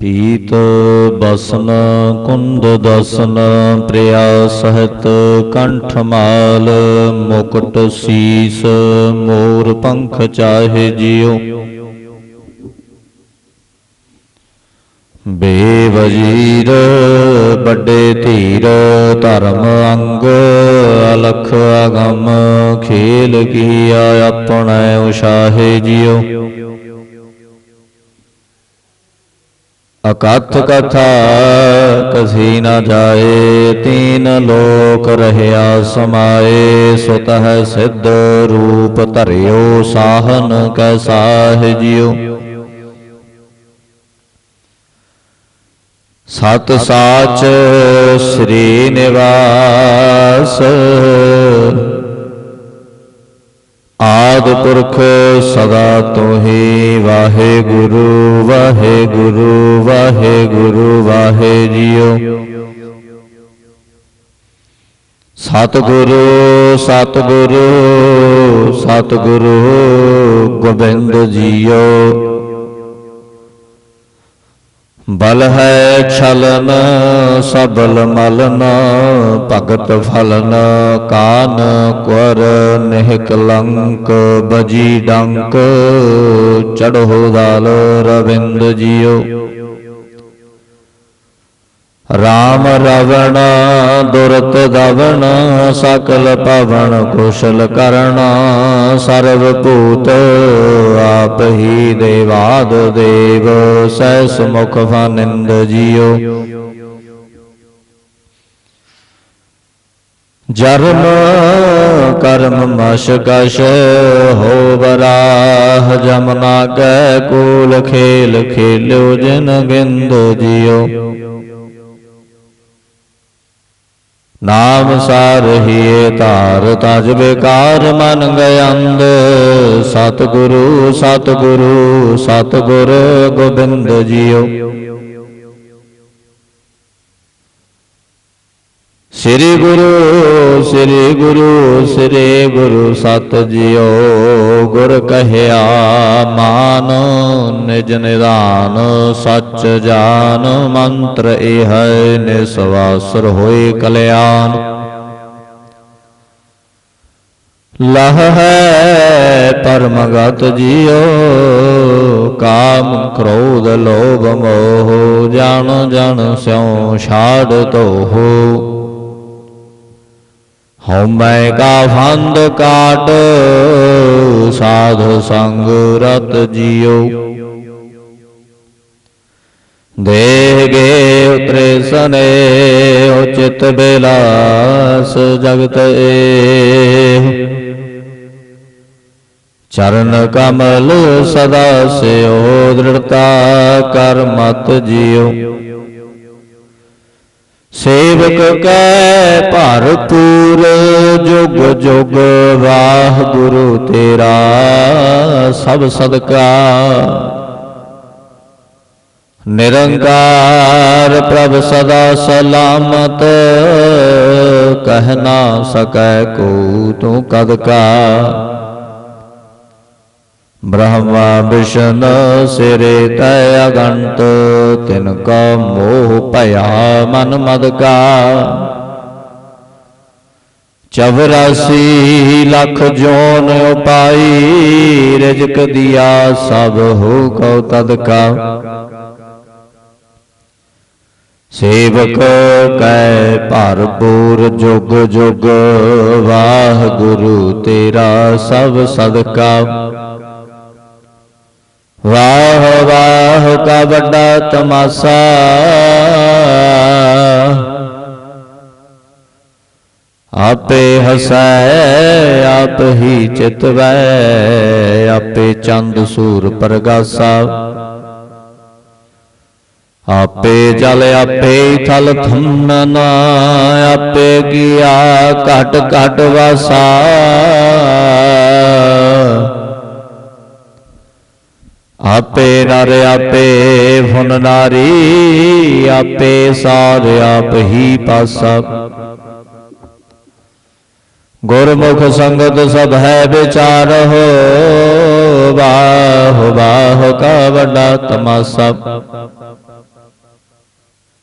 ਪੀਤ ਬਸਨ, ਕੁੰਦ ਦਸਨ, ਪ੍ਰਿਆ ਸਹਿਤ ਕੰਠ ਮਾਲ, ਮੁਕਟ ਸੀਸ, ਮੋਰ ਪੰਖ ਚਾਹੇ ਜਿਉ। ਬੇਵਜੀਰ, ਵੱਡੇ ਧੀਰ, ਧਰਮ ਅੰਗ, ਅਲਖ ਅਗਮ, ਖੇਲ ਕੀਆ ਆਪਣੈ ਉਸ਼ਾਹੇ ਜਿਉ। ਅਕਥ ਕਥਾ, ਕਸੀ ਨ ਜਾਏ, ਤੀਨ ਲੋਕ ਰਹਿਆ ਸਮਾਏ, ਸੁਤਹ ਸਿੱਧ ਰੂਪ ਧਰਿਓ, ਸਾਹਨ ਕੈ ਸਾਹ ਸਤ ਸਾਚ ਸ੍ਰੀ ਨਿਵਾਸ ਆਦ ਪੁਰਖ ਸਦਾ ਤੋਹੀ ਵਾਹਿਗੁਰੂ ਵਾਹਿਗੁਰੂ ਵਾਹਿਗੁਰੂ ਵਾਹਿ ਜੀਓ ਸਤਿਗੁਰੂ ਸਤਿਗੁਰੂ ਸਤਿਗੁਰੂ ਗੋਬਿੰਦ ਜੀਓ। ਬਲ ਹੈ ਛਲਨ ਸਬਲ ਮਲਨ ਭਗਤ ਫਲਨ ਕਾਨ ਕੁਰ ਨਿਹ ਕਲੰਕ ਬਜੀ ਡੰਕ ਚੜੋ ਦਾਲ ਰਵਿੰਦ ਜੀਓ। ਰਾਮ ਰਵਣ, ਦੁਰਤ ਦਵਣ ਸਕਲ ਪਵਨ ਕੁਸ਼ਲ ਕਰਣ ਸਰਬ ਭੂਤ, ਆਪ ਹੀ ਦੇਵਾਦ ਦੇਵ ਸੈਸ ਮੁਖ ਫਾਨਿੰਦ ਜੀਓ। ਜਰਮ ਕਰਮ ਮਸ਼ ਹੋ ਬਰਾਹ ਜਮਨਾ ਕੈ ਕੂਲ ਖੇਲ ਖੇਲਿਓ ਜਿਨ ਬਿੰਦ ਜੀਓ। ਨਾਮ ਸਾਰਹੀਏ ਧਾਰ ਤਜ ਬੇਕਾਰ ਮਨ ਗਏ ਗਯੰਦ। ਸਤਿਗੁਰੂ ਸਤਿਗੁਰੂ ਸਤਿਗੁਰ ਗੋਬਿੰਦ ਜੀਓ। ਸ੍ਰੀ ਗੁਰੂ ਸ੍ਰੀ ਗੁਰੂ ਸ੍ਰੀ ਗੁਰੂ ਸਤ ਜੀਓ ਗੁਰ ਕਹਿਆ ਮਾਨ, ਨਿਜ ਨਿਦਾਨ ਸੱਚ ਜਾਨ, ਮੰਤਰ ਇਹ ਹੈ, ਨਿਸਵਾਸਰ ਹੋਏ ਕਲਿਆਣ। ਲਹ ਹੈ ਪਰਮਗਤ ਜੀਓ ਕਾਮ ਕ੍ਰੋਧ ਲੋਭ ਮੋਹ, ਜਾਣ ਜਨ ਸਿਉ ਛਾੜ ਤੋਹੋ। ਹਉਮੈ ਕਾ ਫੰਦ ਕਾਟ, ਸਾਧ ਸੰਗ ਰਤ ਜੀਓ ਦੇਹ ਗੇ ਉਤਰੇ ਸਨੇ, ਉਚਿਤ ਬੇਲਾਸ ਜਗਤ ਏ ਚਰਨ ਕਮਲ ਸਦਾ ਸਿਓ ਦ੍ਰਿੜਤਾ ਕਰ ਮਤ ਜੀਓ ਸੇਵਕ ਕੈ ਭਰਪੂਰ ਜੁਗ ਜੁਗ ਵਾਹਿਗੁਰੂ ਤੇਰਾ ਸਭ ਸਦਕਾ। ਨਿਰੰਕਾਰ ਪ੍ਰਭ ਸਦਾ ਸਲਾਮਤ ਕਹਿ ਨਾ ਸਕੈ ਕੋ ਤੂੰ ਕਦ ਕਾ। ਬ੍ਰਹਮਾ ਵਿਸ਼ਨ ਸਿਰੇ ਤੈ ਅਗੰਤ, ਤਿਨ ਕਾ ਮੋਹ ਭਇਆ ਮਨ ਮਦ ਕਾ। ਚਵਰਾਸੀ ਲੱਖ ਜੋਨ ਉਪਾਈ, ਰਿਜਕ ਦਿਆ ਸਭ ਹੋ ਕਉ ਤਦ ਕਾ। ਸੇਵਕ ਕੈ ਭਰਪੂਰ ਜੁਗ ਜੁਗ ਵਾਹ ਗੁਰੂ ਤੇਰਾ ਸਭ ਸਦਕਾ। ਵਾਹ ਵਾਹ ਕਾ ਵੱਡਾ ਤਮਾਸਾ। ਆਪੇ ਹਸੈ, ਆਪ ਹੀ ਚਿਤਵੈ, ਆਪੇ ਚੰਦ ਸੂਰ ਪ੍ਰਗਾਸਾ। ਆਪੇ ਜਲ, ਆਪੇ ਥਲ ਥੰਮਨ ਆਪੇ ਗਿਆ ਘਟ ਘਟ ਵਾਸਾ। ਆਪੇ ਨਰ ਆਪੇ ਫੁਨ ਨਾਰੀ, ਆਪੇ ਸਾਰ ਆਪ ਹੀ ਪਾਸਾ। ਗੁਰਮੁਖ ਸੰਗਤ ਸਭ ਹੈ ਵਿਚਾਰ ਹੋ, ਬਾਹ ਬਾਹ ਕਾ ਵੱਡਾ ਤਮਾਸਾ।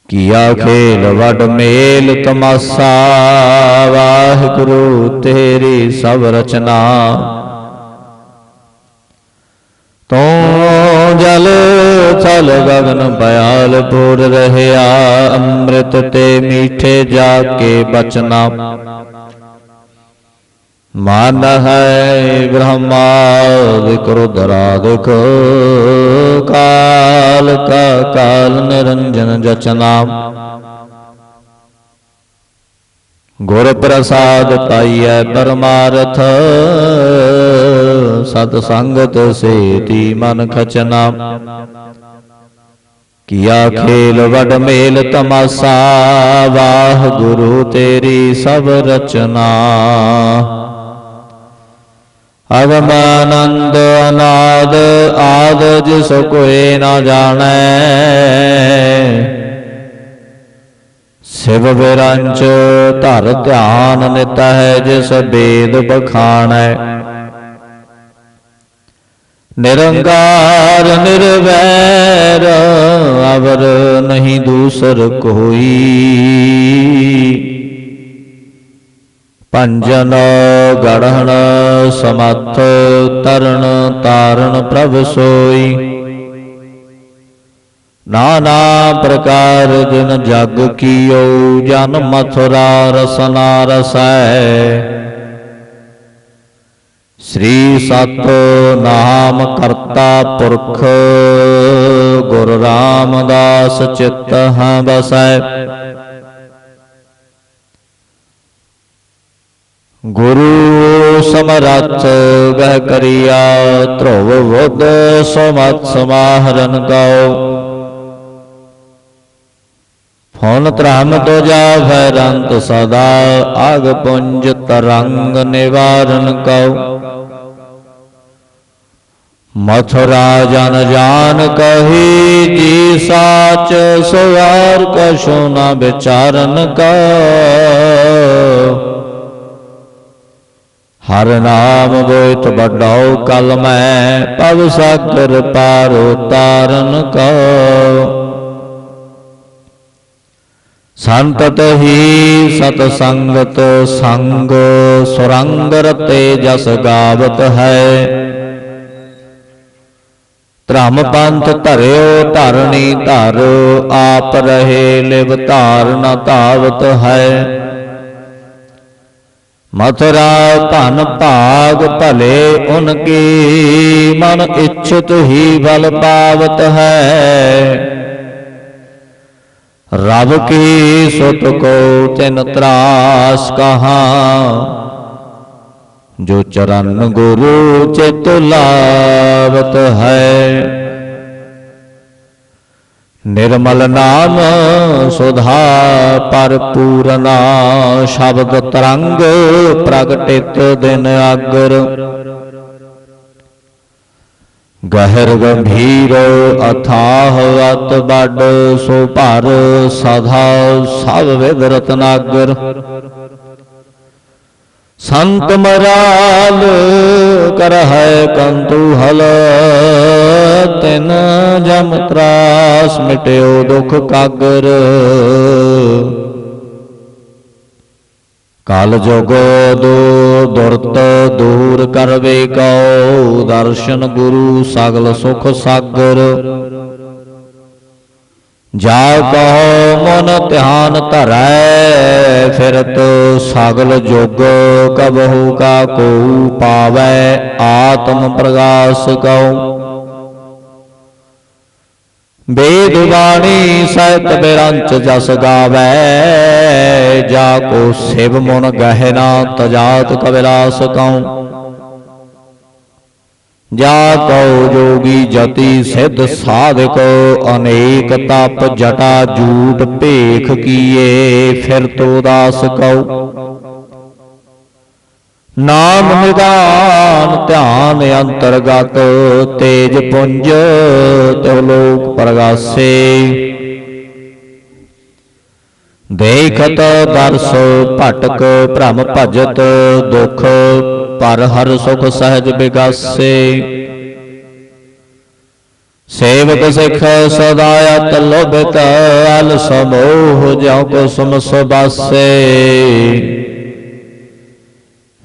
ਕੀਆ ਖੇਲ ਵਡ ਮੇਲ ਤਮਾਸਾ, ਵਾਹਿਗੁਰੂ ਤੇਰੀ ਸਭ ਰਚਨਾ। ਜਲ ਥਲ ਗਗਨ ਬਿਆਲ ਪੂਰ ਰਹਿਆ, ਅੰਮ੍ਰਿਤ ਤੇ ਮੀਠੇ ਜਾ ਕੇ ਬਚਨਾ। ਮਨ ਹੈ ਬ੍ਰਹਮਾ ਵਿਕਰੁਦਰਾ ਦੇਖ, ਕਾਲ ਕਾ ਕਾਲ ਨਿਰੰਜਨ ਜਚਨਾ। ਗੁਰ ਪ੍ਰਸਾਦ ਪਾਈਐ ਪਰਮਾਰਥ ਸਤ ਸੰਗਤ ਸੇਤੀ ਮਨ ਖਚਨਾ। ਕੀਆ ਖੇਲ ਵਡ ਮੇਲ ਤਮਾਸਾ ਵਾਹ ਗੁਰੂ ਤੇਰੀ ਸਭ ਰਚਨਾ। ਅਗਮਾਨੰਦ ਅਨਾਦ, ਆਦ ਜਿਸ ਕੋਏ ਨਾ ਜਾਣੈ। ਸਿਵ ਵਿਰੰਚ ਧਰ ਧਿਆਨ ਨਿਤ ਹੈ ਜਿਸ ਬੇਦ ਬਖਾਣੈ ਨਿਰੰਕਾਰ ਨਿਰਵੈਰ, ਅਵਰ ਨਹੀਂ ਦੂਸਰ ਕੋਈ। ਪੰਜਨ ਗੜਹਣ ਸਮਤ ਤਰਨ ਤਾਰਨ ਪ੍ਰਭ ਸੋਈ। ਨਾਨਾ ਪ੍ਰਕਾਰ ਜਿਨ ਜਗ ਕੀਓ, ਜਨ ਮਥੁਰਾ ਰਸਨਾ ਰਸੈ। ਸ੍ਰੀ ਸਤ ਨਾਮ ਕਰਤਾ ਪੁਰਖ, ਗੁਰ ਰਾਮਦਾਸ ਚਿਤ ਹਾਂ ਬਸੈ ਗੁਰੂ ਸਮਰੱਥ ਗਹਿ ਕਰਿਆ, ਧਰਵ ਬੁੱਧ ਸਮਤ ਸਮਾਹਰਨ ਕਉ ਫੋਨ ਧਰਮ ਤੋ ਜਾਵੈ ਰੰਤ ਸਦਾ ਆਗ ਪੁੰਜ ਤਰੰਗ ਨਿਵਾਰਨ ਕਉ ਮਥੁਰਾ ਜਨ ਜਾਨ ਕਹੀ ਜੀ ਸਾਚ ਸਵਾਰ ਕਛੁ ਨ ਵਿਚਾਰਨ ਕਉ ਹਰ ਨਾਮ ਬੋਇਤ ਵੱਡਾਉ ਕਲ ਮੈਂ, ਪਵ ਸਾਗਰ ਪਾਰ ਉਤਾਰਨ ਕਉ ਸੰਤਤ ਹੀ ਸਤ ਸੰਗਤ ਸੰਗ ਸੁਰੰਗ ਰਤੇ ਜਸ ਗਾਵਤ ਹੈ। ਧਰਮ ਪੰਥ ਧਰਿਓ ਧਰਣੀ ਧਰ ਆਪ ਰਹੇ ਲਿਵ ਧਾਰਨ ਧਾਵਤ ਹੈ। ਮਥੁਰਾ ਧਨ ਭਾਗ ਭਲੇ ਉਨਕੀ ਮਨ ਇਛਤ ਹੀ ਬਲ ਪਾਵਤ ਹੈ। ਰਬ ਕੀ ਸੁਤ ਕੋ ਤਿਨ ਤਰਾਸ ਕਹਾ। ਜੋ ਚਰਨ ਗੁਰੂ ਚਿਤ ਲਾਵਤ ਹੈ। ਨਿਰਮਲ ਨਾਮ ਸੁਧਾ ਪਰ ਪੂਰਨਾ ਸ਼ਬਦ ਤਰੰਗ ਪ੍ਰਗਟਿਤ ਦਿਨ ਆਗਰ ਗਹਿਰ ਗੰਭੀਰ ਅਥਾਹ ਅਤ ਬੜ ਸੋ ਭਰ ਸਦਾ ਸਭ ਵਿਦ ਰਤਨਾਗਰ ਸੰਤ ਮਰਾਲ ਕਰ ਹੈ ਕੰਤੂਹਲ ਤਿਨ ਜਮ ਤਰਾਸ ਮਿਟਿਓ ਦੁਖ ਕਾਗਰ। ਕਾਲ ਜੋਗ ਦੋ ਦੁਰਤ ਦੂਰ ਕਰਵੇ ਕਉ, ਦਰਸ਼ਨ ਗੁਰੂ ਸਗਲ ਸੁਖ ਸਾਗਰ। ਜਾ ਕਹੋ ਮਨ ਧਿਆਨ ਧਰੈ ਫਿਰਤ ਸਗਲ ਜੁਗ ਕਬਹੂ ਕਾ ਕੋ ਪਾਵੈ, ਆਤਮ ਪ੍ਰਗਾਸ ਕਉ। ਵੇਦ ਬਾਣੀ ਸਹਿਤ ਬਿਰੰਚ ਜਸ ਗਾਵੈ, ਜਾ ਕੋ ਸਿਵ ਮਨ ਗਹਿਨਾ ਤਜਾਤ ਕਬਿਲਾਸ ਕਉ। ਜਾ ਕਉ ਜੋਗੀ ਜਤੀ ਸਿਧ ਸਾਧਕ, ਅਨੇਕ ਤਪ ਜਟਾ ਜੂਟ ਭੇਖ ਕੀਏ, ਫਿਰ ਤੋ ਦਾਸ ਕਉ। ਨਾਮ ਨਿਦਾਨ ਧਿਆਨ ਅੰਤਰਗਤ, ਤੇਜ ਪੁੰਜ ਤਿਵ ਲੋਕ ਪ੍ਰਗਾਸੇ। ਦੇਖਤ ਦਰਸ ਭਟਕ ਭ੍ਰਮ ਭਜਤ ਦੁਖ, ਪਰ ਹਰ ਸੁਖ ਸਹਿਜ ਬਿਗਾਸੇ। ਸੇਵਕ ਸਿੱਖ ਸਦਾ ਅਤ ਲੋਭਿਤ, ਅਲ ਸਮੋਹ ਜਿਉ ਕੋ ਸੁਮ ਸੁਬਾਸੇ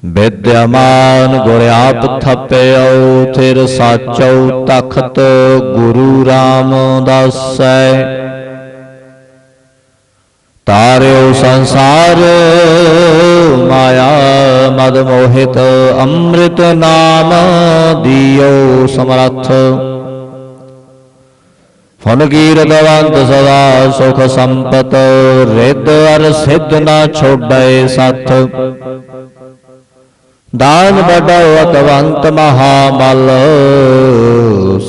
ਵਿਦਿਆਮਾਨ ਗੁਰ ਆਪ ਥਪਿਓ, ਥਿਰ ਸਾਚਉ ਤਖਤ ਗੁਰੂ ਰਾਮਦਾਸੈ। ਤਾਰਿਓ ਸੰਸਾਰ, ਮਾਇਆ ਮਦ ਮੋਹਿਤ, ਅੰਮ੍ਰਿਤ ਨਾਮ ਦਿਓ ਸਮਰੱਥ। ਫਨ ਕੀਰਤਵੰਤ ਸਦਾ ਸੁਖ ਸੰਪਤ, ਰਿੱਧ ਅਰ ਸਿੱਧ ਨਾ ਛੋੜੈ ਸੱਥ। ਦਾਨ ਬੜਾਉ ਅਤਵੰਤ ਮਹਾਬਲ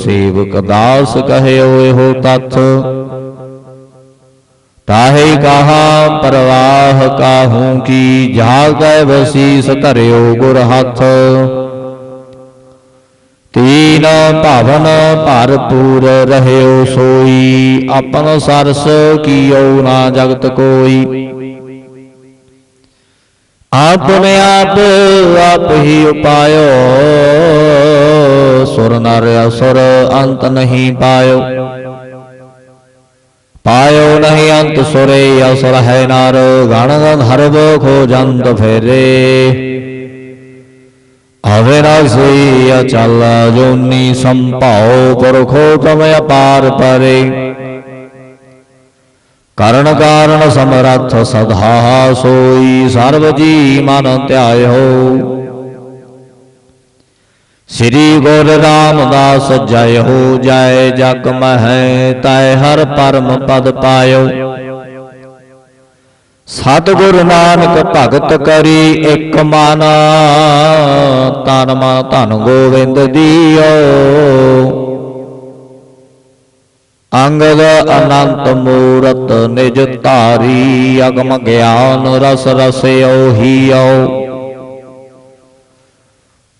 ਸੇਵਕ ਦਾਸ ਕਹਿਓ ਇਹੋ ਤਥ। ਤਾਹੇ ਕਹਾ ਪਰਵਾਹ ਕਾਹੂ ਕੀ ਜਾਗੈ ਵਸੀਸ ਧਰਿਓ ਗੁਰ ਹੱਥ। ਤੀਨ ਭਵਨ ਭਰਪੂਰ ਰਹਿਓ ਸੋਈ, ਆਪਨ ਸਰਸ ਕੀਓ ਨਾ ਜਗਤ ਕੋਈ। ਆਪਨੇ ਆਪ ਆਪ ਹੀ ਉਪਾਇਓ, ਸੁਰ ਨਰ ਅਸੁਰ ਅੰਤ ਨਹੀਂ ਪਾਇਓ। ਪਾਇਓ ਨਹੀਂ ਅੰਤ ਸੁਰੇ ਅਸਰ ਹੈ ਨਰ ਗਣ ਧਰਬ ਖੋਜੰਤ ਫੇਰੇ। ਅਵਿਨਾਸੀ ਅਚਲ ਜੋਨੀ ਸੰਭਾਉ ਪੁਰਖੋ ਤਮ ਅਪਾਰ ਪਰੇ। ਕਰਨ ਕਾਰਨ ਸਮਰੱਥ ਸਦਾ ਸੋਈ, ਸਰਬ ਜੀ ਮਨ ਧਿਆਇਓ। ਸ੍ਰੀ ਗੁਰ ਰਾਮਦਾਸ ਜੈ ਹੋ ਜੈ ਜਗ ਮਹਿ, ਤੈ ਹਰ ਪਰਮ ਪਦ ਪਾਇਓ। ਸਤਿਗੁਰ ਨਾਨਕ ਭਗਤ ਕਰੀ ਇੱਕ ਮਨ, ਤਨ ਮਨ ਧਨ ਗੋਵਿੰਦ ਦੀਓ। ਅੰਗਦ ਅਨੰਤ ਮੂਰਤ ਨਿਜ ਧਾਰੀ, ਅਗਮ ਗਿਆਨ ਰਸ ਰਸਿਓ ਹੀਓ।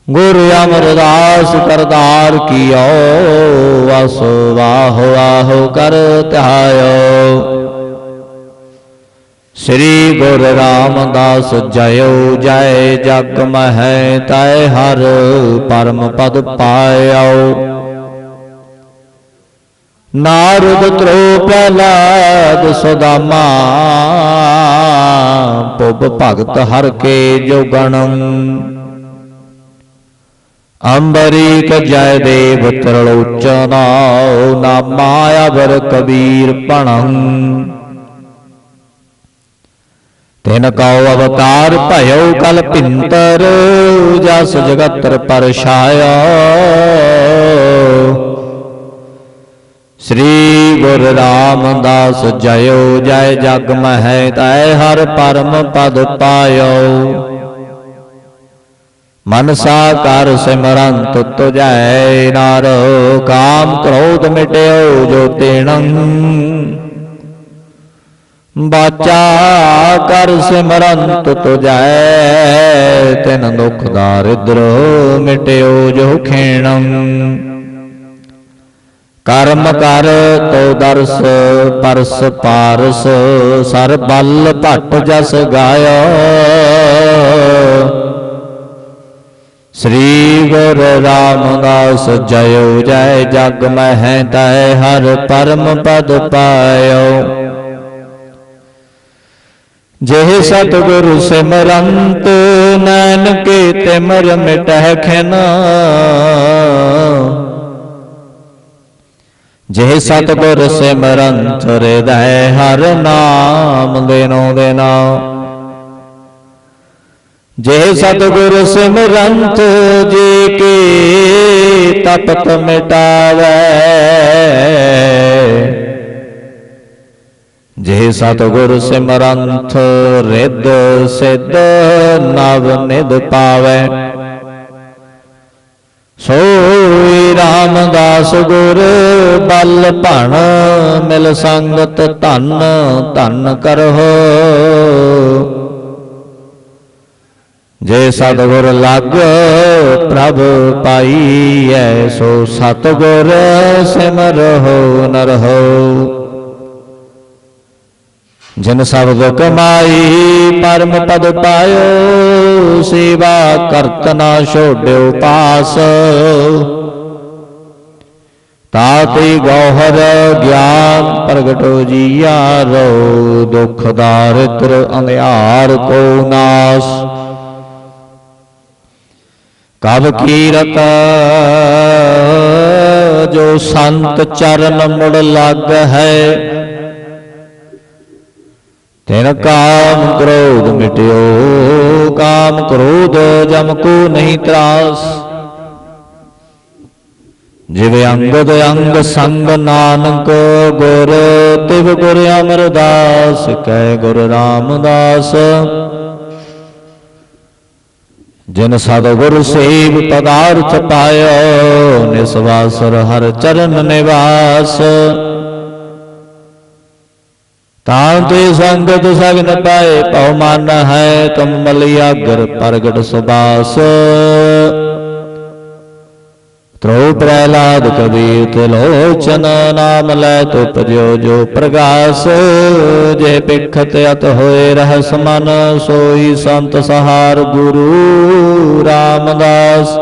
ਗੁਰ ਅਮਰਦਾਸ ਕਰਤਾਰ ਕੀਓ ਵਸ ਵਾਹ ਵਾਹ ਕਰ ਧਿਆਇਓ। ਸ੍ਰੀ ਗੁਰ ਰਾਮਦਾਸ ਜਯੋ ਜੈ ਜਗ ਮਹਿ ਤੈ ਹਰ ਪਰਮ ਪਦ ਪਾਇਓ। ਨਾਰਦ ਤਰੋ ਪ੍ਰਹਲਾਦ ਸੁਦਾਮਾ ਪੁਬ ਭਗਤ ਹਰ ਕੇ ਜੋਗਣੰ। ਅੰਬਰੀਕ ਜੈ ਦੇਵ ਤਰਲੋਚਨਾ ਨਾਮਾ ਅਵਰ ਕਬੀਰ ਭਣੰ। ਤਿਨ ਕਉ ਅਵਤਾਰ ਭਇਓ ਕਲ ਪਿੰਤਰ ਜਸ ਜਗਤਰ ਪਰਛਾਇਆ ਸ੍ਰੀ ਗੁਰ ਰਾਮਦਾਸ ਜਯੋ ਜੈ ਜਗ ਮਹਿ ਤੈ ਹਰ ਪਰਮ ਪਦ ਪਾਇਓ। ਮਨਸਾ ਕਰ ਸਿਮਰੰਤ ਤੁਜੈ ਨਰ, ਕਾਮ ਕ੍ਰੋਧ ਮਿਟਿਓ ਜੋ ਤੇਣੰ। ਬਾਚਾ ਕਰ ਸਿਮਰੰਤ ਤੁਜੈ ਤਿਨ ਦੁਖ ਦਾਰਿਦਰ ਮਿਟਿਓ ਜੋ ਖੇਣੰ। ਕਰਮ ਕਰ ਤੋ ਦਰਸ, ਪਰਸ ਪਾਰਸ, ਸਰ ਬਲ ਭਟ ਜਸ ਗਾਇਓ। ਸ੍ਰੀ ਗੁਰ ਰਾਮਦਾਸ ਜਯੋ ਜੈ ਜਗ ਮਹਿ ਤੈ ਹਰ ਪਰਮ ਪਦ ਪਾਇਓ। ਜਿਹ ਸਤਿਗੁਰ ਸਿਮਰੰਤ ਨੈਣ ਤਿਮਰ ਮਿਟਹਿ ਖਿਨਾ। ਜਿਹ ਸਤਿਗੁਰ ਸਿਮਰੰਤ ਹਿਰਦੈ ਹਰ ਨਾਮ ਦੇਨੋ ਦੇਨਾ। ਜੇ ਸਤਿਗੁਰ ਸਿਮਰੰਤ ਜੀ ਕੇ ਤਪਤ ਮਿਟਾਵੇ। ਜੇ ਸਤਿਗੁਰ ਸਿਮਰੰਤ ਰਿੱਧ ਸਿੱਧ ਨਵ ਨਿਧ ਪਾਵੇ। ਸੋਈ ਰਾਮਦਾਸ ਗੁਰ ਬਲ ਭਣ ਮਿਲ ਸੰਗਤ ਧਨ ਧਨ ਕਰਹੁ ਜੇ ਸਤਿਗੁਰ ਲੱਗ ਪ੍ਰਭ ਪਾਈਐ ਸੋ ਸਤਿਗੁਰ ਸਿਮਰਹੁ ਨਰਹੁ ਜਿਨ ਸਬਦ ਕਮਾਈ ਪਰਮ ਪਦ ਪਾਇਓ, ਸੇਵਾ ਕਰਤ ਨਾ ਛੋੜਿਓ ਪਾਸ। ਤਾਤੇ ਗੌਹਰ ਗਿਆਨ ਪ੍ਰਗਟੋ ਜੀਆਰੋ ਦੁਖ ਦਾਰਿਦਰ ਅੰਧਿਆਰ ਕੋ ਨਾਸ। ਕਬ ਕੀਰਤ ਜੋ ਸੰਤ ਚਰਨ ਮੁੜ ਲੱਗ ਹੈ। ਤਿਨ ਕਾਮ ਕ੍ਰੋਧ ਮਿਟਿਓ ਕਾਮ ਕ੍ਰੋਧ ਜਮ ਕੋ ਨਹੀਂ ਤਰਾਸ। ਜਿਵੇਂ ਅੰਗਦ ਅੰਗ ਸੰਗ ਨਾਨਕ ਗੁਰ ਤਿਵ ਗੁਰ ਅਮਰਦਾਸ। ਕਹਿ ਗੁਰ ਰਾਮਦਾਸ। ਜਿਨ ਸਤਿਗੁਰ ਸੇਵ ਪਦਾਰਥ ਪਾਇਓ ਨਿਸਵਾਸਰ ਹਰ ਚਰਨ ਨਿਵਾਸ। ਤਾਂ ਤੇ ਸੰਗਤ ਸਗਨ ਪਾਏ ਪਉ ਮਨ ਹੈ ਤੁਮ ਮਲਿਆਗਰ ਪ੍ਰਗਟ ਸੁਬਾਸ ਤ੍ਰੋ ਪ੍ਰਹਿਲਾਦ ਕਬੀਰ ਤਿਲੋਚਨ ਨਾਮ ਲੈ ਤੁਪਜਿਓ ਜੋ ਪ੍ਰਗਾਸ ਜੇ ਪਿਖਤ ਅਤ ਹੋਏ ਰਹਿਸ ਮਨ ਸੋਈ ਸੰਤ ਸਹਾਰ ਗੁਰੂ ਰਾਮਦਾਸ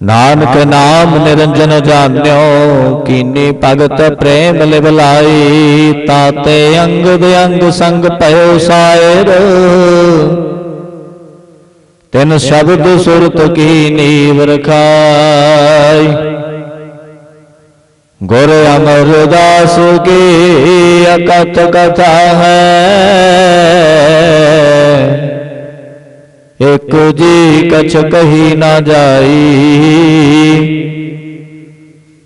ਨਾਨਕ ਨਾਮ ਨਿਰੰਜਨ ਜਾਣਿਓ ਕੀਨੀ ਭਗਤ ਪ੍ਰੇਮ ਲਿਵ ਲਾਈ ਤਾਤੇ ਅੰਗਦ ਅੰਗ ਸੰਗ ਭਇਓ ਸਾਇਰ ਤਿੰਨ ਸ਼ਬਦ ਸੁਰਤ ਕੀ ਨੀਵ ਰਖਾਈ? ਗੁਰ ਅਮਰਦਾਸ ਕੀ ਅਕਥ ਕਥਾ ਹੈ? ਇਕ ਜੀ ਕਛ ਕਹੀ ਨਾ ਜਾਈ।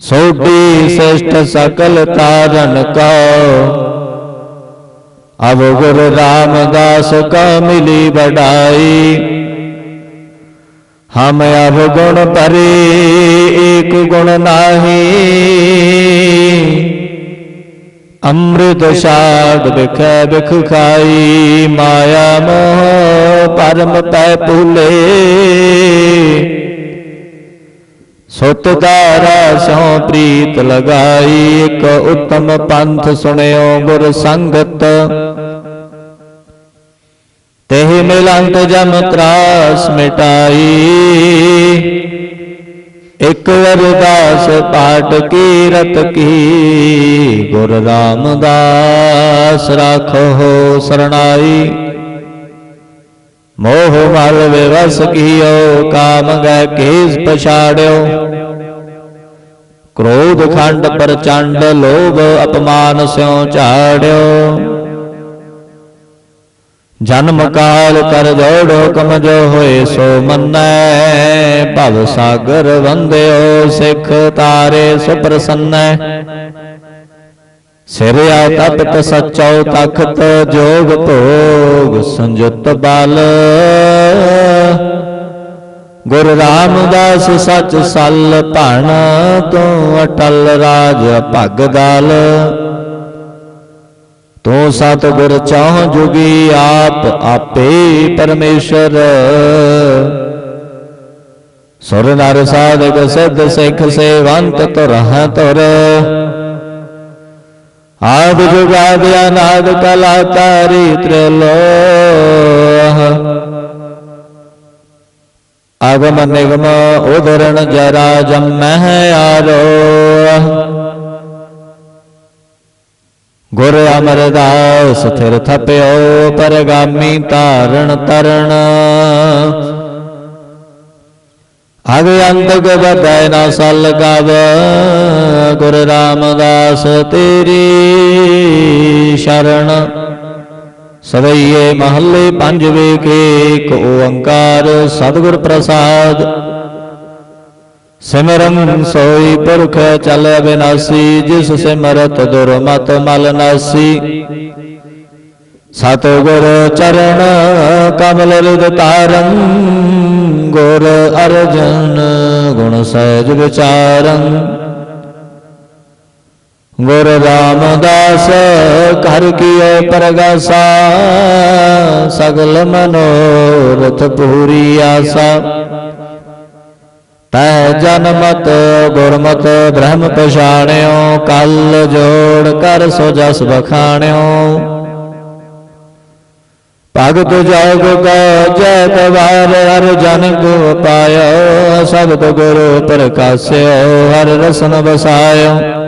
ਸੋਢੀ ਸ੍ਰਿਸ਼ਟ ਸਕਲ ਤਾਰਨ ਕਾ। ਅਬ ਗੁਰ ਰਾਮਦਾਸ ਕਾ ਮਿਲੀ ਬੜਾਈ ਹਮ ਅਬ ਗੁਣ ਭਰੇ, ਏਕ ਗੁਣ ਨਾਹੀ। ਅੰਮ੍ਰਿਤ ਸਾਧ ਬਿਖੈ ਬਿਖ ਖਾਈ, ਮਾਇਆ ਮੋਹ ਪਰਮ ਪੈ ਭੁਲੇ। ਸੁਤ ਦਾਰਾ ਸੋ ਪ੍ਰੀਤ ਲਗਾਈ, ਇੱਕ ਉਤਮ ਪੰਥ ਸੁਣਿਓ ਗੁਰ ਸੰਗਤ। ਤੇਹ ਮਿਲੰਤ ਜਮ ਤਰਾਸ ਮਿਟਾਈ। ਇਕ ਅਰਦਾਸ ਪਾਟ ਕੀ ਕੀ, ਗੁਰ ਰਾਮਦਾਸ ਰਾਖੋ ਸਰਣਾਈ। ਮੋਹ ਮਲ ਵਿਵਸ ਕੀਓ, ਕਾਮ ਗੈ ਕੇਸ ਪਛਾੜਿਓ। ਕ੍ਰੋਧ ਖੰਡ ਪ੍ਰਚੰਡ ਲੋਭ ਅਪਮਾਨ ਸਿਉ ਝਾੜਿਓ। ਜਨਮ ਕਾਲ ਕਰ ਜੋੜੋ ਕਮ ਜੋ ਹੋਏ ਸੋ ਮੰਨੈ, ਭਵ ਸਾਗਰ ਵੰਦਿਓ ਸਿਖ ਤਾਰੇ ਸੁਪ੍ਰਸੰਨੈ। ਸਿਰਿਆ ਤਪਤ ਸਚੋ ਤਖਤ ਜੋਗ ਭੋਗ ਸੰਜੁਤ ਬਲ। ਗੁਰ ਰਾਮਦਾਸ ਸਚ ਸਲ ਭਣ ਤੂੰ ਅਟਲ ਰਾਜ ਭਗ ਦਲ। ਤੂੰ ਸਤ ਗੁਰ ਚਾਹ ਜੁਗੀ ਆਪ, ਆਪੇ ਪਰਮੇਸ਼ਰ। ਸੁਰ ਨਰ ਸਾਧਕ ਸਿੱਧ ਸਿੱਖ ਸੇਵੰਤ ਤੁਰ ਹੈ ਤੁਰ। ਆਦ ਜੁਗਾਦ ਅਨਾਦ ਕਲਾਕਾਰੀ ਤ੍ਰਿਲੋਹ। ਆਗਮ ਨਿਗਮ ਉਦਰਣ ਜਰਾ ਜਮਹਿ ਆਰੋਹ। ਗੁਰ ਅਮਰਦਾਸ ਥਿਰ ਥਪਿਓ, ਪਰਗਾਮੀ ਧਾਰਣ ਤਰਣ ਅਗ ਅੰਤਕ ਬਦੈ ਨਾ ਸਲ ਗਵ, ਗੁਰ ਰਾਮਦਾਸ ਤੇਰੀ ਸ਼ਰਨ। ਸਵਈਏ ਮਹੱਲੇ ਪੰਜਵੇਂ ਕੇ ਏਕ ਓੰਕਾਰ ਸਤਿਗੁਰ ਪ੍ਰਸਾਦ। ਸਿਮਰਨ ਸੋਈ ਪੁਰਖ ਚਲ ਬਿਨਾਸੀ, ਜਿਸ ਸਿਮਰਤ ਦੁਰਮਤ ਮਲ ਨਾਸੀ। ਸਤਿਗੁਰ ਚਰਨ ਕਮਲ ਰਿਦ ਤਾਰੰ, ਗੁਰ ਅਰਜਨ ਗੁਣ ਸਹਿਜ ਵਿਚਾਰੰ। ਗੁਰ ਰਾਮਦਾਸ ਘਰ ਕੀਏ ਪਰਗਾਸਾ, ਸਗਲ ਮਨੋਰਥ ਪੂਰੀ ਆਸਾ। ਤੈ ਜਨਮਤ ਗੁਰਮਤ ਬ੍ਰਹਮ ਪਛਾਣਿਓ, ਕਲ ਜੋੜ ਕਰ ਸੋ ਜਸ ਬਖਾਣਿਓ ਭਗਤ ਜਗ ਕਾ, ਜੈ ਕਵਾਰ, ਹਰ ਜਨ ਕੋ ਪਾਇਓ ਸਬਦ ਗੁਰੂ ਪ੍ਰਕਾਸਿਓ ਹਰ ਰਸਨ ਬਸਾਇਓ